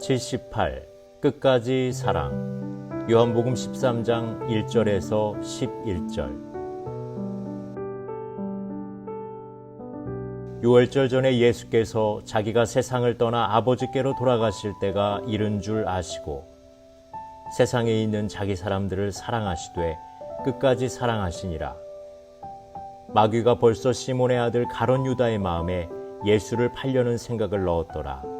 78 끝까지 사랑 요한복음 13장 1절에서 11절 6월절 전에 예수께서 자기가 세상을 떠나 아버지께로 돌아가실 때가 이른 줄 아시고 세상에 있는 자기 사람들을 사랑하시되 끝까지 사랑하시니라. 마귀가 벌써 시몬의 아들 가론 유다의 마음에 예수를 팔려는 생각을 넣었더라.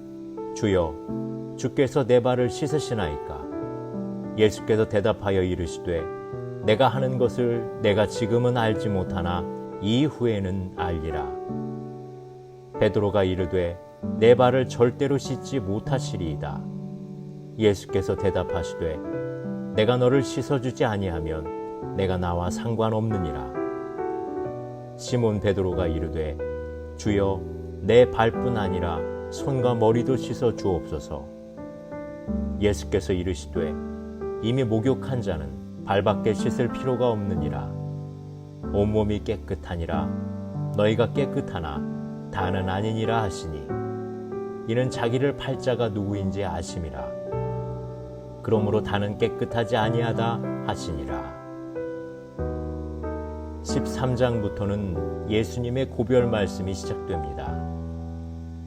주여 주께서 내 발을 씻으시나이까? 예수께서 대답하여 이르시되 내가 하는 것을 내가 지금은 알지 못하나 이후에는 알리라. 베드로가 이르되 내 발을 절대로 씻지 못하시리이다. 예수께서 대답하시되 내가 너를 씻어주지 아니하면 내가 나와 상관없느니라. 시몬 베드로가 이르되 주여 내 발뿐 아니라 손과 머리도 씻어 주옵소서. 예수께서 이르시되 이미 목욕한 자는 발밖에 씻을 필요가 없느니라. 온몸이 깨끗하니라. 너희가 깨끗하나 다는 아니니라 하시니. 이는 자기를 팔자가 누구인지 아심이라. 그러므로 다는 깨끗하지 아니하다 하시니라. 13장부터는 예수님의 고별 말씀이 시작됩니다.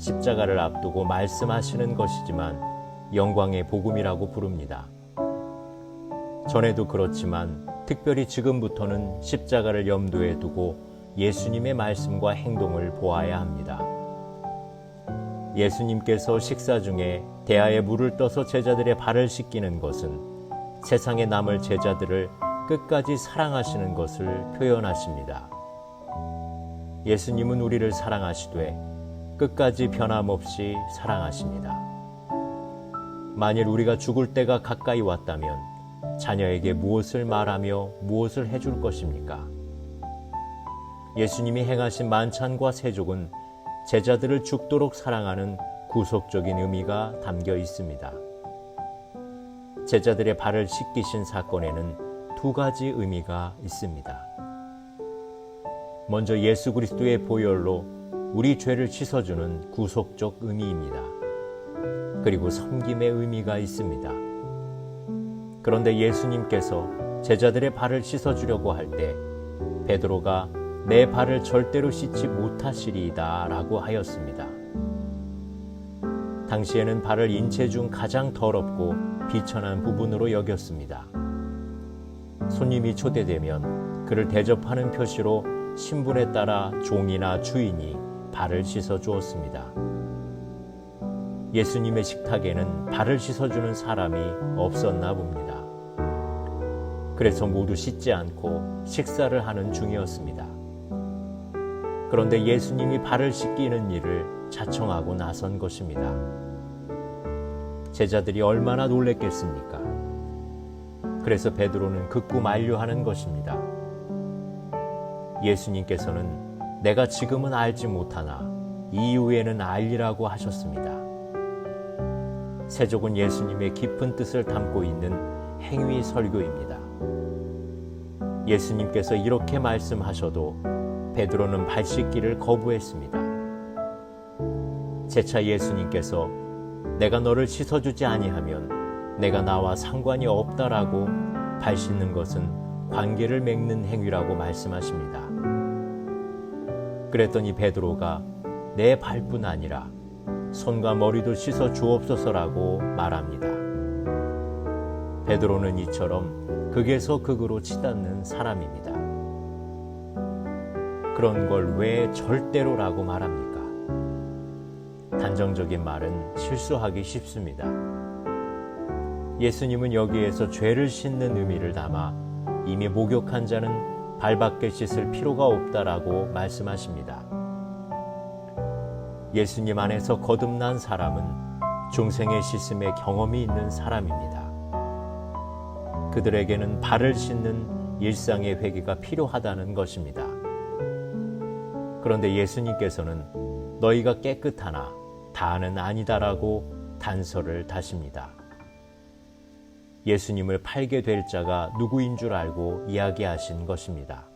십자가를 앞두고 말씀하시는 것이지만 영광의 복음이라고 부릅니다. 전에도 그렇지만 특별히 지금부터는 십자가를 염두에 두고 예수님의 말씀과 행동을 보아야 합니다. 예수님께서 식사 중에 대야에 물을 떠서 제자들의 발을 씻기는 것은 세상에 남을 제자들을 끝까지 사랑하시는 것을 표현하십니다. 예수님은 우리를 사랑하시되 끝까지 변함없이 사랑하십니다. 만일 우리가 죽을 때가 가까이 왔다면 자녀에게 무엇을 말하며 무엇을 해줄 것입니까? 예수님이 행하신 만찬과 세족은 제자들을 죽도록 사랑하는 구속적인 의미가 담겨 있습니다. 제자들의 발을 씻기신 사건에는 두 가지 의미가 있습니다. 먼저 예수 그리스도의 보혈로 우리 죄를 씻어주는 구속적 의미입니다. 그리고 섬김의 의미가 있습니다. 그런데 예수님께서 제자들의 발을 씻어주려고 할 때 베드로가 내 발을 절대로 씻지 못하시리이다 라고 하였습니다. 당시에는 발을 인체 중 가장 더럽고 비천한 부분으로 여겼습니다. 손님이 초대되면 그를 대접하는 표시로 신분에 따라 종이나 주인이 발을 씻어 주었습니다. 예수님의 식탁에는 발을 씻어주는 사람이 없었나 봅니다. 그래서 모두 씻지 않고 식사를 하는 중이었습니다. 그런데 예수님이 발을 씻기는 일을 자청하고 나선 것입니다. 제자들이 얼마나 놀랬겠습니까? 그래서 베드로는 극구 만류하는 것입니다. 예수님께서는 내가 지금은 알지 못하나 이후에는 알리라고 하셨습니다. 세족은 예수님의 깊은 뜻을 담고 있는 행위 설교입니다. 예수님께서 이렇게 말씀하셔도 베드로는 발 씻기를 거부했습니다. 재차 예수님께서 내가 너를 씻어주지 아니하면 내가 나와 상관이 없다라고 발 씻는 것은 관계를 맺는 행위라고 말씀하십니다. 그랬더니 베드로가 내 발뿐 아니라 손과 머리도 씻어 주옵소서라고 말합니다. 베드로는 이처럼 극에서 극으로 치닫는 사람입니다. 그런 걸 왜 절대로라고 말합니까? 단정적인 말은 실수하기 쉽습니다. 예수님은 여기에서 죄를 씻는 의미를 담아 이미 목욕한 자는 발밖에 씻을 필요가 없다라고 말씀하십니다. 예수님 안에서 거듭난 사람은 중생의 씻음의 경험이 있는 사람입니다. 그들에게는 발을 씻는 일상의 회개가 필요하다는 것입니다. 그런데 예수님께서는 너희가 깨끗하나 다는 아니다라고 단서를 다십니다. 예수님을 팔게 될 자가 누구인 줄 알고 이야기하신 것입니다.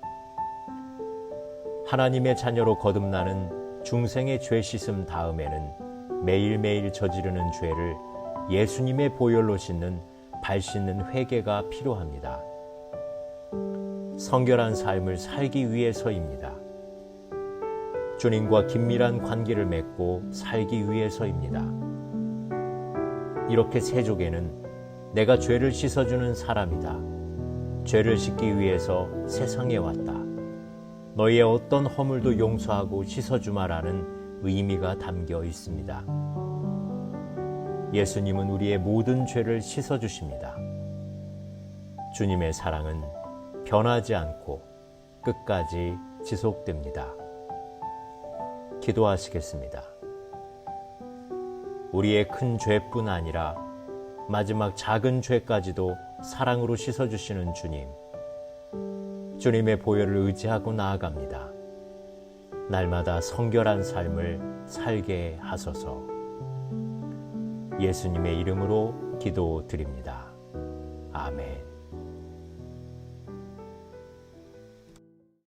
하나님의 자녀로 거듭나는 중생의 죄 씻음 다음에는 매일매일 저지르는 죄를 예수님의 보혈로 씻는 발 씻는 회개가 필요합니다. 성결한 삶을 살기 위해서입니다. 주님과 긴밀한 관계를 맺고 살기 위해서입니다. 이렇게 세족에는 내가 죄를 씻어주는 사람이다. 죄를 씻기 위해서 세상에 왔다. 너희의 어떤 허물도 용서하고 씻어주마라는 의미가 담겨 있습니다. 예수님은 우리의 모든 죄를 씻어주십니다. 주님의 사랑은 변하지 않고 끝까지 지속됩니다. 기도하시겠습니다. 우리의 큰 죄뿐 아니라 마지막 작은 죄까지도 사랑으로 씻어주시는 주님. 주님의 보혈을 의지하고 나아갑니다. 날마다 성결한 삶을 살게 하소서. 예수님의 이름으로 기도드립니다.